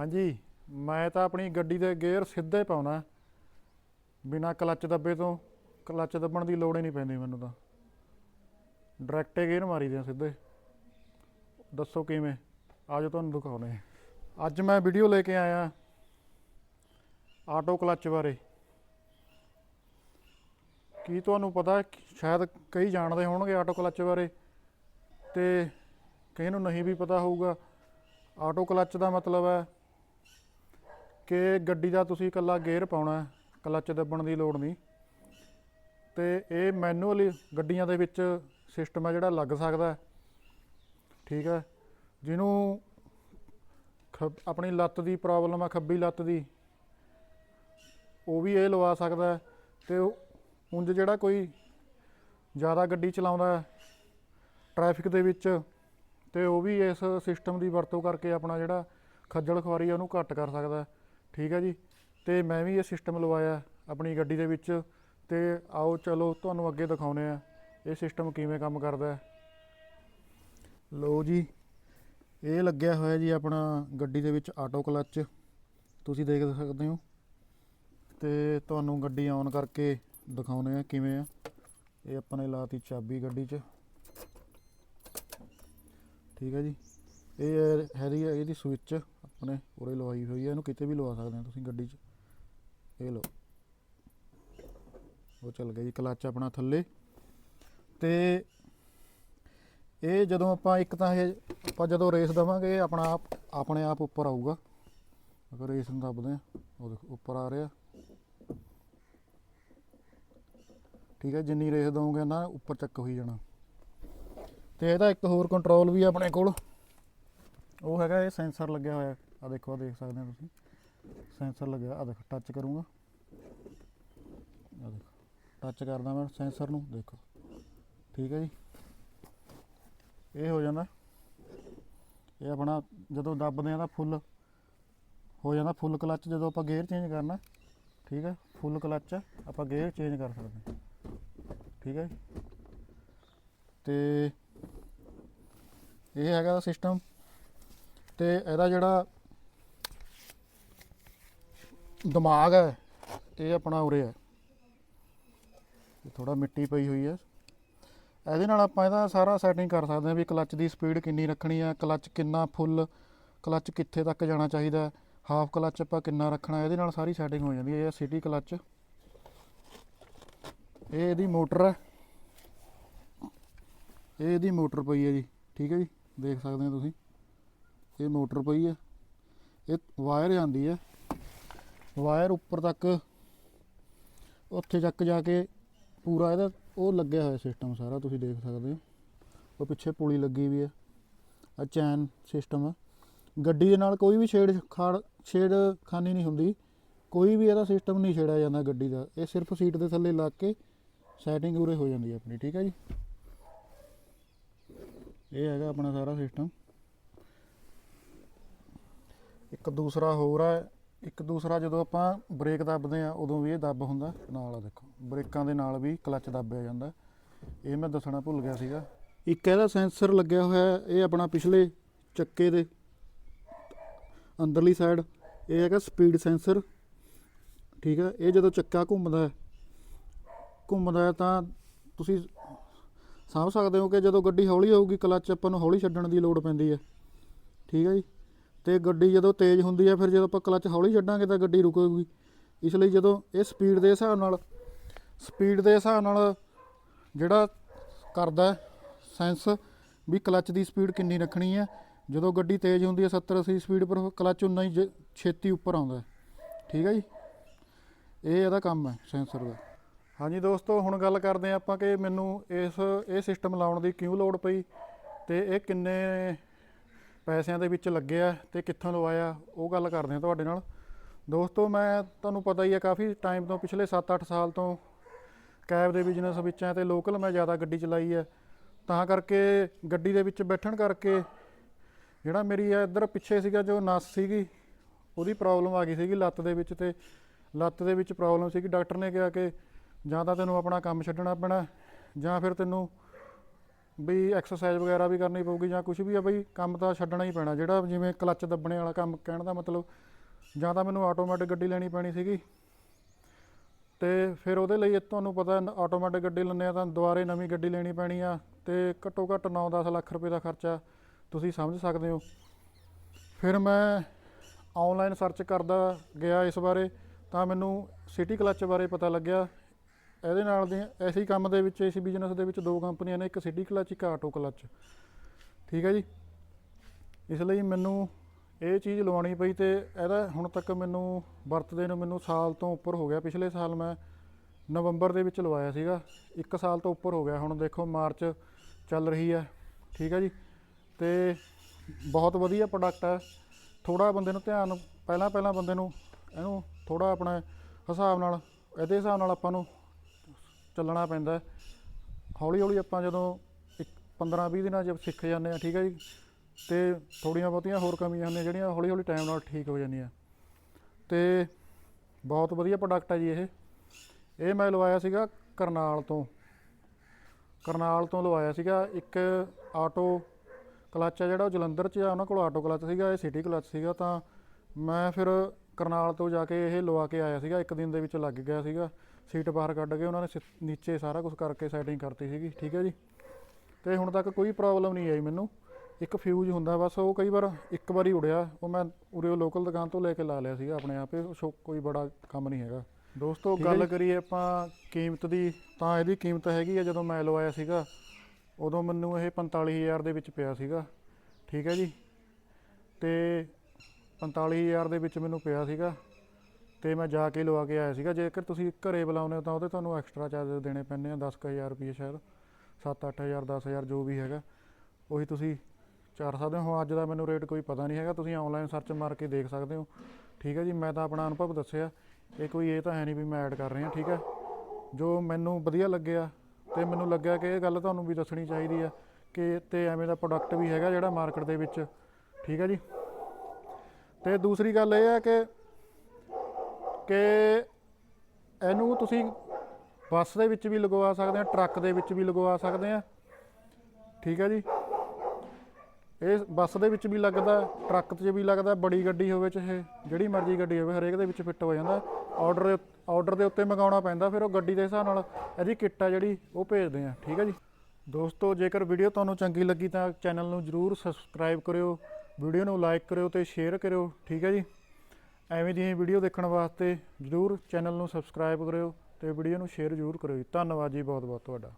ਹਾਂਜੀ, ਮੈਂ ਤਾਂ ਆਪਣੀ ਗੱਡੀ ਦੇ ਗੇਅਰ ਸਿੱਧੇ ਪਾਉਣਾ ਬਿਨਾ ਕਲੱਚ ਦੱਬੇ ਤੋਂ, ਕਲੱਚ ਦੱਬਣ ਦੀ ਲੋੜ ਹੀ ਨਹੀਂ ਪੈਂਦੀ ਮੈਨੂੰ ਤਾਂ। ਡਾਇਰੈਕਟ ਗੇਅਰ ਮਾਰੀ ਦੇ ਸਿੱਧੇ। ਦੱਸੋ ਕਿਵੇਂ? ਆਜੋ ਤੁਹਾਨੂੰ ਦਿਖਾਉਣੇ ਆ। ਅੱਜ ਮੈਂ ਵੀਡੀਓ ਲੈ ਕੇ ਆਇਆ ਆਟੋ ਕਲੱਚ ਬਾਰੇ। ਕੀ ਤੁਹਾਨੂੰ ਪਤਾ ਸ਼ਾਇਦ ਕਈ ਜਾਣਦੇ ਹੋਣਗੇ ਆਟੋ ਕਲੱਚ ਬਾਰੇ? ਤੇ ਕਈ ਨੂੰ ਨਹੀਂ ਵੀ ਪਤਾ ਹੋਊਗਾ। ਆਟੋ ਕਲੱਚ ਦਾ ਮਤਲਬ ਹੈ ਕਿ ਗੱਡੀ ਦਾ ਤੁਸੀਂ ਇਕੱਲਾ ਗੇਅਰ ਪਾਉਣਾ ਹੈ, ਕਲੱਚ ਦੱਬਣ ਦੀ ਲੋੜ ਨਹੀਂ। ਤੇ ਇਹ ਮੈਨੂਅਲੀ ਗੱਡੀਆਂ ਦੇ ਵਿੱਚ ਸਿਸਟਮ ਹੈ ਜਿਹੜਾ ਲੱਗ ਸਕਦਾ ਹੈ। ਠੀਕ ਹੈ? ਜਿਹਨੂੰ ਖੱਬ- ਆਪਣੀ ਲੱਤ ਦੀ ਪ੍ਰੋਬਲਮ ਆ ਖੱਬੀ ਲੱਤ ਦੀ ਉਹ ਵੀ ਇਹ ਲਵਾ ਸਕਦਾ ਹੈ। ਤੇ ਉਂਝ ਜਿਹੜਾ ਕੋਈ ਜ਼ਿਆਦਾ ਗੱਡੀ ਚਲਾਉਂਦਾ ਹੈ ਟ੍ਰੈਫਿਕ ਦੇ ਵਿੱਚ ਤੇ ਉਹ ਵੀ ਇਸ ਸਿਸਟਮ ਦੀ ਵਰਤੋਂ ਕਰਕੇ ਆਪਣਾ ਜਿਹੜਾ ਖੱਜਲ ਖੁਆਰੀ ਆ ਉਹਨੂੰ ਘੱਟ ਕਰ ਸਕਦਾ ਠੀਕ ਹੈ ਜੀ? ਤੇ ਮੈਂ ਵੀ ਇਹ ਸਿਸਟਮ ਲਵਾਇਆ ਆਪਣੀ ਗੱਡੀ ਦੇ ਵਿੱਚ ਤੇ ਆਓ ਚਲੋ ਤੁਹਾਨੂੰ ਅੱਗੇ ਦਿਖਾਉਨੇ ਆ। ਇਹ ਸਿਸਟਮ ਕਿਵੇਂ ਕੰਮ ਕਰਦਾ ਹੈ। ਲੋ ਜੀ, ਇਹ ਲੱਗਿਆ ਹੋਇਆ ਜੀ ਆਪਣਾ ਗੱਡੀ ਦੇ ਵਿੱਚ ਆਟੋ ਕਲੱਚ ਤੁਸੀਂ ਦੇਖ ਸਕਦੇ ਹੋ। ਤੇ ਤੁਹਾਨੂੰ ਗੱਡੀ ਔਨ ਕਰਕੇ ਦਿਖਾਉਨੇ ਆ ਕਿਵੇਂ ਆ। ਇਹ ਆਪਾਂ ਨੇ ਲਾਤੀ ਚਾਬੀ ਗੱਡੀ 'ਚ। ਠੀਕ ਹੈ ਜੀ? ਇਹ ਹੈ- ਹੈਗੀ ਹੈ ਇਹਦੀ ਸਵਿਚ ਆਪਣੇ ਉਰੇ ਲਵਾਈ ਹੋਈ ਹੈ ਇਹਨੂੰ ਕਿਤੇ ਵੀ ਲਵਾ ਸਕਦੇ ਹੋ ਤੁਸੀਂ ਗੱਡੀ 'ਚ। ਇਹ ਲਓ। ਉਹ ਚੱਲ ਗਿਆ ਜੀ, ਕਲੱਚ ਆਪਣਾ ਥੱਲੇ। ਤੇ ਇਹ ਜਦੋਂ ਆਪਾਂ ਇੱਕ ਤਾਂ ਇਹ, ਆਪਾਂ ਜਦੋਂ ਰੇਸ ਦਵਾਂਗੇ ਆਪਣਾ ਆਪ, ਆਪਣੇ ਆਪ ਉੱਪਰ ਆਊਗਾ। ਅਗਰ ਰੇਸ ਨੂੰ ਦੱਬਦੇ ਆ, ਉਹ ਦੇਖੋ, ਉੱਪਰ ਆ ਰਿਹਾ। ਠੀਕ ਹੈ ਜਿੰਨੀ ਰੇਸ ਦਵਾਂਗੇ ਨਾ, ਉੱਪਰ ਚੱਕ ਹੋਈ ਜਾਣਾ। ਤੇ ਇਹਦਾ ਇੱਕ ਹੋਰ ਕੰਟਰੋਲ ਵੀ ਆ ਆਪਣੇ ਕੋਲ। ਉਹ ਹੈਗਾ, ਇਹ ਸੈਂਸਰ ਲੱਗਿਆ ਹੋਇਆ। ਆ ਦੇਖੋ ਆ ਦੇਖ ਸਕਦੇ ਹੋ ਤੁਸੀਂ। ਸੈਂਸਰ ਲੱਗਿਆ ਆ ਦੇਖੋ ਟੱਚ ਕਰੂੰਗਾ। ਆ ਦੇਖੋ ਟੱਚ ਕਰਦਾ ਮੈਂ ਸੈਂਸਰ ਨੂੰ, ਦੇਖੋ। ਠੀਕ ਹੈ ਜੀ? ਇਹ ਹੋ ਜਾਂਦਾ। ਇਹ ਆਪਣਾ ਜਦੋਂ ਦੱਬਦੇ ਆ ਤਾਂ ਫੁੱਲ ਹੋ ਜਾਂਦਾ ਫੁੱਲ ਕਲੱਚ ਜਦੋਂ ਆਪਾਂ ਗੇਅਰ ਚੇਂਜ ਕਰਨਾ। ਠੀਕ ਹੈ? ਫੁੱਲ ਕਲੱਚ ਆਪਾਂ ਗੇਅਰ ਚੇਂਜ ਕਰ ਸਕਦੇ ਠੀਕ ਹੈ ਜੀ। ਤੇ ਇਹ ਹੈਗਾ ਸਿਸਟਮ ਤੇ ਇਹਦਾ ਜਿਹੜਾ ਦਿਮਾਗ ਹੈ, ਇਹ ਆਪਣਾ ਉਰੇ ਹੈ। ਥੋੜਾ ਮਿੱਟੀ ਪਈ ਹੋਈ ਹੈ। ਇਹਦੇ ਨਾਲ ਆਪਾਂ ਇਹਦਾ ਸਾਰਾ ਸੈਟਿੰਗ ਕਰ ਸਕਦੇ ਹਾਂ ਵੀ ਕਲੱਚ ਦੀ ਸਪੀਡ ਕਿੰਨੀ ਰੱਖਣੀ ਹੈ ਕਲੱਚ ਕਿੰਨਾ ਫੁੱਲ ਕਲੱਚ ਕਿੱਥੇ ਤੱਕ ਜਾਣਾ ਚਾਹੀਦਾ ਹਾਫ ਕਲੱਚ ਆਪਾਂ ਕਿੰਨਾ ਰੱਖਣਾ ਇਹਦੇ ਨਾਲ ਸਾਰੀ ਸੈਟਿੰਗ ਹੋ ਜਾਂਦੀ ਹੈ। ਇਹ ਸਿਟੀ ਕਲੱਚ ਇਹ ਇਹਦੀ ਮੋਟਰ ਹੈ। ਇਹ ਇਹਦੀ ਮੋਟਰ ਪਈ ਹੈ ਜੀ, ਠੀਕ ਹੈ ਜੀ, ਦੇਖ ਸਕਦੇ ਹੋ ਤੁਸੀਂ। ਇਹ ਮੋਟਰ ਪਈ ਹੈ। ਇਹ ਵਾਇਰ ਜਾਂਦੀ ਹੈ। ਵਾਇਰ ਉੱਪਰ ਤੱਕ ਉੱਥੇ ਤੱਕ ਜਾ ਕੇ ਪੂਰਾ ਇਹਦਾ ਉਹ ਲੱਗਿਆ ਹੋਇਆ ਸਿਸਟਮ ਸਾਰਾ, ਤੁਸੀਂ ਦੇਖ ਸਕਦੇ ਹੋ। ਉਹ ਪਿੱਛੇ ਪੁਲੀ ਲੱਗੀ ਵੀ ਹੈ। ਆ ਚੈਨ ਸਿਸਟਮ ਆ। ਗੱਡੀ ਦੇ ਨਾਲ ਕੋਈ ਵੀ ਛੇੜ ਖਾੜ ਛੇੜ ਖਾਨੀ ਨਹੀਂ ਹੁੰਦੀ। ਕੋਈ ਵੀ ਇਹਦਾ ਸਿਸਟਮ ਨਹੀਂ ਛੇੜਿਆ ਜਾਂਦਾ ਗੱਡੀ ਦਾ। ਇਹ ਸਿਰਫ ਸੀਟ ਦੇ ਥੱਲੇ ਲੱਗ ਕੇ ਸੈਟਿੰਗ ਉਰੇ ਹੋ ਜਾਂਦੀ ਹੈ ਆਪਣੀ, ਠੀਕ ਹੈ ਜੀ? ਇਹ ਹੈਗਾ ਆਪਣਾ ਸਾਰਾ ਸਿਸਟਮ ਇੱਕ ਦੂਸਰਾ ਹੋਰ ਹੈ ਇੱਕ ਦੂਸਰਾ ਜਦੋਂ ਆਪਾਂ ਬ੍ਰੇਕ ਦੱਬਦੇ ਆ ਉਦੋਂ ਵੀ ਇਹ ਦੱਬ ਹੁੰਦਾ। ਨਾਲ ਆ ਦੇਖੋ, ਬ੍ਰੇਕਾਂ ਦੇ ਨਾਲ ਵੀ ਕਲੱਚ ਦੱਬਿਆ ਜਾਂਦਾ। ਇਹ ਮੈਂ ਦੱਸਣਾ ਭੁੱਲ ਗਿਆ ਸੀਗਾ। ਇੱਕ ਇਹਦਾ ਸੈਂਸਰ ਲੱਗਿਆ ਹੋਇਆ ਇਹ ਆਪਣਾ ਪਿਛਲੇ ਚੱਕੇ ਦੇ ਅੰਦਰਲੀ ਸਾਈਡ, ਇਹ ਹੈਗਾ ਸਪੀਡ ਸੈਂਸਰ। ਠੀਕ ਹੈ, ਇਹ ਜਦੋਂ ਚੱਕਾ ਘੁੰਮਦਾ ਹੈ ਘੁੰਮਦਾ ਹੈ ਤਾਂ ਤੁਸੀਂ ਸਮਝ ਸਕਦੇ ਹੋ ਕਿ ਜਦੋਂ ਗੱਡੀ ਹੌਲੀ ਹੋਊਗੀ, ਕਲੱਚ ਆਪਾਂ ਨੂੰ ਹੌਲੀ ਛੱਡਣ ਦੀ ਲੋੜ ਪੈਂਦੀ ਹੈ। ਠੀਕ ਹੈ ਜੀ। ਤੇ ਗੱਡੀ ਜਦੋਂ ਤੇਜ਼ ਹੁੰਦੀ ਹੈ ਫਿਰ ਜਦੋਂ ਆਪਾਂ ਕਲੱਚ ਹੌਲੀ ਛੱਡਾਂਗੇ ਤਾਂ ਗੱਡੀ ਰੁਕੇਗੀ। ਇਸ ਲਈ ਜਦੋਂ ਇਹ ਸਪੀਡ ਦੇ ਹਿਸਾਬ ਨਾਲ ਸਪੀਡ ਦੇ ਹਿਸਾਬ ਨਾਲ ਜਿਹੜਾ ਕਰਦਾ ਸੈਂਸ ਵੀ ਕਲੱਚ ਦੀ ਸਪੀਡ ਕਿੰਨੀ ਰੱਖਣੀ ਹੈ। ਜਦੋਂ ਗੱਡੀ ਤੇਜ਼ ਹੁੰਦੀ ਹੈ 70 80 ਸਪੀਡ ਪਰ ਕਲੱਚ ਉਨਾ ਹੀ ਜ- ਛੇਤੀ ਉੱਪਰ ਆਉਂਦਾ ਠੀਕ ਹੈ ਜੀ? ਇਹ ਇਹਦਾ ਕੰਮ ਹੈ ਸੈਂਸਰ ਦਾ। ਹਾਂਜੀ ਦੋਸਤੋ, ਹੁਣ ਗੱਲ ਕਰਦੇ ਹਾਂ ਆਪਾਂ ਕਿ ਮੈਨੂੰ ਇਸ, ਇਹ ਸਿਸਟਮ ਲਾਉਣ ਦੀ ਕਿਉਂ ਲੋੜ ਪਈ ਤੇ ਇਹ ਕਿੰਨੇ ਪੈਸਿਆਂ ਦੇ ਵਿੱਚ ਲੱਗਿਆ ਤੇ ਕਿੱਥੋਂ ਲਵਾਇਆ, ਉਹ ਗੱਲ ਕਰਦੇ ਹਾਂ ਤੁਹਾਡੇ ਨਾਲ। ਦੋਸਤੋ, ਮੈਂ ਤੁਹਾਨੂੰ ਪਤਾ ਹੀ ਹੈ ਕਾਫੀ ਟਾਈਮ ਤੋਂ ਪਿਛਲੇ 7-8 ਸਾਲ ਤੋਂ ਕੈਬ ਦੇ ਬਿਜ਼ਨਸ ਵਿੱਚ ਆ ਤੇ ਲੋਕਲ ਮੈਂ ਜ਼ਿਆਦਾ ਗੱਡੀ ਚਲਾਈ ਹੈ ਤਾਂ ਕਰਕੇ ਗੱਡੀ ਦੇ ਵਿੱਚ ਬੈਠਣ ਕਰਕੇ ਜਿਹੜਾ ਮੇਰੀ ਇਹ ਇੱਧਰ ਪਿੱਛੇ ਸੀਗਾ, ਜੋ ਨਸ ਸੀਗੀ, ਉਹਦੀ ਪ੍ਰੋਬਲਮ ਆ ਗਈ ਸੀਗੀ ਲੱਤ ਦੇ ਵਿੱਚ ਤੇ ਲੱਤ ਦੇ ਵਿੱਚ ਪ੍ਰੋਬਲਮ ਸੀਗੀ। ਡਾਕਟਰ ਨੇ ਕਿਹਾ ਕਿ ਜਾਂ ਤਾਂ ਤੈਨੂੰ ਆਪਣਾ ਕੰਮ ਛੱਡਣਾ ਪੈਣਾ, ਜਾਂ ਫਿਰ ਤੈਨੂੰ ਵੀ ਐਕਸਰਸਾਈਜ਼ ਵਗੈਰਾ ਵੀ ਕਰਨੀ ਪਊਗੀ ਜਾਂ ਕੁਝ ਵੀ ਆ ਬਈ, ਕੰਮ ਤਾਂ ਛੱਡਣਾ ਹੀ ਪੈਣਾ। ਜਿਹੜਾ ਜਿਵੇਂ ਕਲੱਚ ਦੱਬਣੇ ਵਾਲਾ ਕੰਮ ਕਹਿਣ ਦਾ ਮਤਲਬ, ਜਾਂ ਤਾਂ ਮੈਨੂੰ ਆਟੋਮੈਟਿਕ ਗੱਡੀ ਲੈਣੀ ਪੈਣੀ ਸੀਗੀ। ਤੇ ਫਿਰ ਉਹਦੇ ਲਈ ਤੁਹਾਨੂੰ ਪਤਾ ਆਟੋਮੈਟਿਕ ਗੱਡੀ ਲੈਂਦੇ ਆ ਤਾਂ ਦੁਬਾਰੇ ਨਵੀਂ ਗੱਡੀ ਲੈਣੀ ਪੈਣੀ ਆ ਤੇ ਘੱਟੋ ਘੱਟ 9-10 ਲੱਖ ਰੁਪਏ ਦਾ ਖਰਚਾ ਤੁਸੀਂ ਸਮਝ ਸਕਦੇ ਹੋ। ਫਿਰ ਮੈਂ ਆਨਲਾਈਨ ਸਰਚ ਕਰਦਾ ਗਿਆ ਇਸ ਬਾਰੇ, ਤਾਂ ਮੈਨੂੰ ਸਿਟੀ ਕਲੱਚ ਬਾਰੇ ਪਤਾ ਲੱਗਿਆ। ਇਹਦੇ ਨਾਲ ਦੇ ਐਸੇ ਹੀ ਕੰਮ ਦੇ ਵਿੱਚ ਇਸ ਬਿਜ਼ਨਸ ਦੇ ਵਿੱਚ ਦੋ ਕੰਪਨੀਆਂ ਨੇ, ਇੱਕ ਸਿਟੀ ਕਲੱਚ ਇੱਕ ਆਟੋ ਕਲੱਚ ਠੀਕ ਹੈ ਜੀ? ਇਸ ਲਈ ਮੈਨੂੰ ਇਹ ਚੀਜ਼ ਲਵਾਉਣੀ ਪਈ ਤੇ ਇਹਦਾ ਹੁਣ ਤੱਕ ਮੈਨੂੰ ਵਰਤਦੇ ਨੂੰ ਮੈਨੂੰ ਸਾਲ ਤੋਂ ਉੱਪਰ ਹੋ ਗਿਆ। ਪਿਛਲੇ ਸਾਲ ਮੈਂ ਨਵੰਬਰ ਦੇ ਵਿੱਚ ਲਵਾਇਆ ਸੀਗਾ। ਇੱਕ ਸਾਲ ਤੋਂ ਉੱਪਰ ਹੋ ਗਿਆ। ਹੁਣ ਦੇਖੋ ਮਾਰਚ ਚੱਲ ਰਹੀ ਹੈ। ਠੀਕ ਹੈ ਜੀ? ਤੇ ਬਹੁਤ ਵਧੀਆ ਪ੍ਰੋਡਕਟ ਹੈ। ਥੋੜਾ ਬੰਦੇ ਨੂੰ ਧਿਆਨ ਪਹਿਲਾਂ ਪਹਿਲਾਂ ਬੰਦੇ ਨੂੰ ਇਹਨੂੰ ਥੋੜਾ ਆਪਣੇ ਹਿਸਾਬ ਨਾਲ, ਇਹਦੇ ਹਿਸਾਬ ਨਾਲ ਆਪਾਂ ਨੂੰ ਚੱਲਣਾ ਪੈਂਦਾ ਹੌਲੀ ਹੌਲੀ ਆਪਾਂ ਜਦੋਂ ਇੱਕ 15 20 ਦਿਨਾਂ 'ਚ ਸਿੱਖ ਜਾਂਦੇ ਆ ਠੀਕ ਹੈ ਜੀ? ਤੇ ਥੋੜੀਆਂ ਬਹੁਤੀਆਂ ਹੋਰ ਕਮੀਆਂ ਹੁੰਦੀਆਂ ਜਿਹੜੀਆਂ ਹੌਲੀ ਹੌਲੀ ਟਾਈਮ ਨਾਲ ਠੀਕ ਹੋ ਜਾਂਦੀਆਂ। ਤੇ ਬਹੁਤ ਵਧੀਆ ਪ੍ਰੋਡਕਟ ਹੈ ਜੀ ਇਹ। ਇਹ ਮੈਂ ਲਵਾਇਆ ਸੀਗਾ ਕਰਨਾਲ ਤੋਂ। ਕਰਨਾਲ ਤੋਂ ਲਵਾਇਆ ਸੀਗਾ ਇੱਕ ਆਟੋ ਕਲੱਚ ਹੈ ਜਿਹੜਾ ਉਹ ਜਲੰਧਰ 'ਚ ਆ, ਉਹਨਾਂ ਕੋਲ ਆਟੋ ਕਲੱਚ ਸੀਗਾ, ਇਹ ਸਿਟੀ ਕਲੱਚ ਸੀਗਾ। ਤਾਂ ਮੈਂ ਫਿਰ ਕਰਨਾਲ ਤੋਂ ਜਾ ਕੇ ਇਹ ਲਵਾ ਕੇ ਆਇਆ ਸੀਗਾ, ਇੱਕ ਦਿਨ ਦੇ ਵਿੱਚ ਲੱਗ ਗਿਆ ਸੀਗਾ। ਸੀਟ ਬਾਹਰ ਕੱਢ ਕੇ ਉਹਨਾਂ ਨੇ ਨੀਚੇ ਸਾਰਾ ਕੁਝ ਕਰਕੇ ਸੈਟਿੰਗ ਕਰਤੀ ਸੀਗੀ ਠੀਕ ਹੈ ਜੀ? ਤੇ ਹੁਣ ਤੱਕ ਕੋਈ ਪ੍ਰੋਬਲਮ ਨਹੀਂ ਆਈ ਮੈਨੂੰ। ਇੱਕ ਫਿਊਜ਼ ਹੁੰਦਾ ਬਸ ਉਹ ਕਈ ਵਾਰ ਇੱਕ ਵਾਰੀ ਉੜਿਆ ਉਹ ਮੈਂ ਉਰੇ ਲੋਕਲ ਦੁਕਾਨ ਤੋਂ ਲੈ ਕੇ ਲਾ ਲਿਆ ਸੀਗਾ ਆਪਣੇ ਆਪੇ ਕੋਈ ਬੜਾ ਕੰਮ ਨਹੀਂ ਹੈਗਾ। ਦੋਸਤੋ ਗੱਲ। ਕਰੀਏ ਆਪਾਂ ਕੀਮਤ ਦੀ ਤਾਂ ਇਹਦੀ ਕੀਮਤ ਹੈਗੀ ਆ ਜਦੋਂ ਮੈਂ ਲਵਾਇਆ ਸੀਗਾ ਉਦੋਂ ਮੈਨੂੰ ਇਹ 45000 ਦੇ ਵਿੱਚ ਪਿਆ ਸੀਗਾ ਠੀਕ ਹੈ ਜੀ? ਤੇ 45000 ਦੇ ਵਿੱਚ ਮੈਨੂੰ ਪਿਆ ਸੀਗਾ। ਤੇ ਮੈਂ ਜਾ ਕੇ ਲਵਾ ਕੇ ਆਇਆ ਸੀਗਾ। ਜੇਕਰ ਤੁਸੀਂ ਘਰੇ ਬੁਲਾਉਂਦੇ ਹੋ ਤਾਂ ਉਹਦੇ ਤੁਹਾਨੂੰ ਐਕਸਟਰਾ ਚਾਰਜ ਦੇਣੇ ਪੈਂਦੇ ਆ 10000 ਰੁਪਏ ਸ਼ਾਇਦ 7-8000 10000 ਜੋ ਵੀ ਹੈਗਾ। ਉਹੀ ਤੁਸੀਂ ਚਾਰ ਸਕਦੇ ਹੋ। ਹੁਣ ਅੱਜ ਦਾ ਮੈਨੂੰ ਰੇਟ ਕੋਈ ਪਤਾ ਨਹੀਂ ਹੈਗਾ। ਤੁਸੀਂ ਆਨਲਾਈਨ ਸਰਚ ਮਾਰ ਕੇ ਦੇਖ ਸਕਦੇ ਹੋ। ਠੀਕ ਹੈ ਜੀ, ਮੈਂ ਤਾਂ ਆਪਣਾ ਅਨੁਭਵ ਦੱਸਿਆ। ਇਹ ਕੋਈ ਇਹ ਤਾਂ ਹੈ ਨਹੀਂ ਵੀ ਮੈਂ ਐਡ ਕਰ ਰਿਹਾ, ਠੀਕ ਹੈ। ਜੋ ਮੈਨੂੰ ਵਧੀਆ ਲੱਗਿਆ ਤੇ ਮੈਨੂੰ ਲੱਗਿਆ ਕਿ ਇਹ ਗੱਲ ਤੁਹਾਨੂੰ ਵੀ ਦੱਸਣੀ ਚਾਹੀਦੀ ਆ ਕਿ ਤੇ ਐਵੇਂ ਦਾ ਪ੍ਰੋਡਕਟ ਵੀ ਹੈਗਾ ਜਿਹੜਾ ਮਾਰਕੀਟ ਦੇ ਵਿੱਚ। ਠੀਕ ਹੈ ਜੀ। ਤੇ ਦੂਸਰੀ ਗੱਲ ਇਹ ਹੈ ਕਿ ਕਿ ਇਹਨੂੰ ਤੁਸੀਂ ਬੱਸ ਦੇ ਵਿੱਚ ਵੀ ਲਗਵਾ ਸਕਦੇ ਆ, ਟਰੱਕ ਦੇ ਵਿੱਚ ਵੀ ਲਗਵਾ ਸਕਦੇ ਆ। ਠੀਕ ਹੈ ਜੀ? ਇਹ ਬੱਸ ਦੇ ਵਿੱਚ ਵੀ ਲੱਗਦਾ, ਟਰੱਕ 'ਚ ਵੀ ਲੱਗਦਾ, ਬੜੀ ਗੱਡੀ ਹੋਵੇ ਚਾਹੇ ਜਿਹੜੀ ਮਰਜ਼ੀ ਗੱਡੀ ਹੋਵੇ, ਹਰੇਕ ਦੇ ਵਿੱਚ ਫਿੱਟ ਹੋ ਜਾਂਦਾ। ਆਰਡਰ ਆਰਡਰ ਦੇ ਉੱਤੇ ਮੰਗਾਉਣਾ ਪੈਂਦਾ ਫਿਰ ਉਹ ਗੱਡੀ ਦੇ ਹਿਸਾਬ ਨਾਲ ਇਹਦੀ ਕਿੱਟ ਆ ਜਿਹੜੀ ਉਹ ਭੇਜਦੇ ਆ। ਠੀਕ ਹੈ ਜੀ? ਦੋਸਤੋ, ਜੇਕਰ ਵੀਡੀਓ ਤੁਹਾਨੂੰ ਚੰਗੀ ਲੱਗੀ ਤਾਂ ਚੈਨਲ ਨੂੰ ਜਰੂਰ ਸਬਸਕ੍ਰਾਈਬ ਕਰਿਓ, ਵੀਡੀਓ ਨੂੰ ਲਾਈਕ ਕਰਿਓ ਤੇ ਸ਼ੇਅਰ ਕਰਿਓ। ਠੀਕ ਹੈ ਜੀ? ਐਵੇਂ ਦੀਆਂ ਵੀਡੀਓ ਦੇਖਣ ਵਾਸਤੇ ਜਰੂਰ ਚੈਨਲ ਨੂੰ ਸਬਸਕ੍ਰਾਈਬ ਕਰਿਓ ਤੇ ਵੀਡੀਓ ਨੂੰ ਸ਼ੇਅਰ ਜਰੂਰ ਕਰਿਓ ਜੀ। ਧੰਨਵਾਦ ਜੀ ਬਹੁਤ ਬਹੁਤ ਤੁਹਾਡਾ